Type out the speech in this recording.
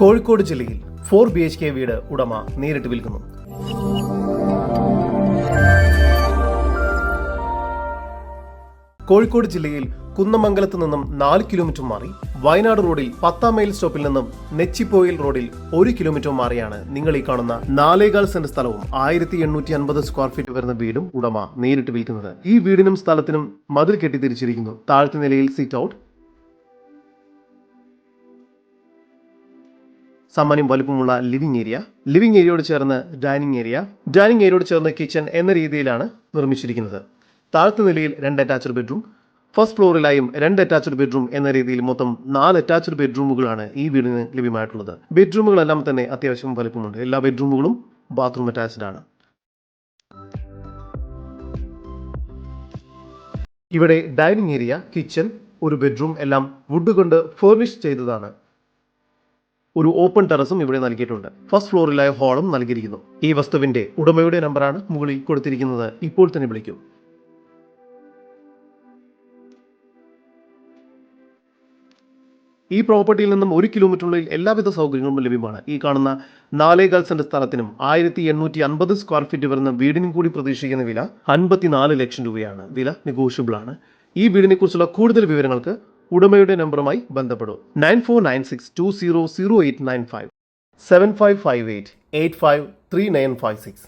കോഴിക്കോട് ജില്ലയിൽ four B H K വീട് ഉടമ നേരിട്ട് വിൽക്കുന്നു. കോഴിക്കോട് ജില്ലയിൽ കുന്നമംഗലത്ത് നിന്നും നാല് കിലോമീറ്റർ മാറി വയനാട് റോഡിൽ പത്താം മൈൽ സ്റ്റോപ്പിൽ നിന്നും നെച്ചിപ്പോയിൽ റോഡിൽ ഒരു കിലോമീറ്റർ മാറിയാണ് നിങ്ങൾ ഈ കാണുന്ന നാലേകാൽ സെന്റ് സ്ഥലവും ആയിരത്തി എണ്ണൂറ്റി അൻപത് സ്ക്വയർ ഫീറ്റ് വരുന്ന വീടും ഉടമ നേരിട്ട് വിൽക്കുന്നത്. ഈ വീടിനും സ്ഥലത്തിനും മതിൽ കെട്ടി തിരിച്ചിരിക്കുന്നു. താഴത്തെ നിലയിൽ സീറ്റ് ഔട്ട്. സാമാന്യം വലുപ്പമുള്ള ലിവിംഗ് ഏരിയ. ലിവിംഗ് ഏരിയയോട് ചേർന്ന് ഡൈനിങ് ഏരിയ. ഡൈനിങ് ഏരിയയോട് ചേർന്ന് കിച്ചൺ എന്ന രീതിയിലാണ് നിർമ്മിച്ചിരിക്കുന്നത്. താഴത്തെ നിലയിൽ രണ്ട് അറ്റാച്ച്ഡ് ബെഡ്റൂം ഫസ്റ്റ് ഫ്ലോറിലായും രണ്ട് അറ്റാച്ച്ഡ് ബെഡ്റൂം എന്ന രീതിയിൽ മൊത്തം നാല് അറ്റാച്ച്ഡ് ബെഡ്റൂമുകളാണ് ഈ വീടിന് ലഭ്യമായിട്ടുള്ളത്. ബെഡ്റൂമുകളെല്ലാം തന്നെ അത്യാവശ്യം വലുപ്പമുണ്ട്. എല്ലാ ബെഡ്റൂമുകളും ബാത്റൂം അറ്റാച്ച്ഡ് ആണ്. ഇവിടെ ഡൈനിങ് ഏരിയ കിച്ചൺ ഒരു ബെഡ്റൂം എല്ലാം വുഡ് കൊണ്ട് ഫേർണിഷ് ചെയ്തതാണ്. ഒരു ഓപ്പൺ ടെറസും ഇവിടെ നൽകിയിട്ടുണ്ട്. ഫസ്റ്റ് ഫ്ലോറിലായ ഹാളും നൽകിയിരിക്കുന്നു. ഈ വസ്തുവിന്റെ ഉടമയുടെ നമ്പറാണ് മുകളിൽ കൊടുത്തിരിക്കുന്നത്. ഇപ്പോൾ തന്നെ വിളിക്കും. ഈ പ്രോപ്പർട്ടിയിൽ നിന്നും ഒരു കിലോമീറ്ററിനുള്ളിൽ എല്ലാവിധ സൗകര്യങ്ങളും ലഭ്യമാണ്. ഈ കാണുന്ന നാലേകാൽ സെന്റ് സ്ഥലത്തിനും ആയിരത്തി എണ്ണൂറ്റി അൻപത് സ്ക്വയർ ഫീറ്റ് വരുന്ന വീടിനും കൂടി പ്രതീക്ഷിക്കുന്ന വില അൻപത്തിനാല് ലക്ഷം രൂപയാണ്. വില നെഗോഷ്യബിൾ ആണ്. ഈ വീടിനെ കുറിച്ചുള്ള കൂടുതൽ വിവരങ്ങൾക്ക് ഉടമയുടെ നമ്പറുമായി ബന്ധപ്പെടും. Nine four nine six two zero zero eight nine five. Seven five five eight eight five three nine five six.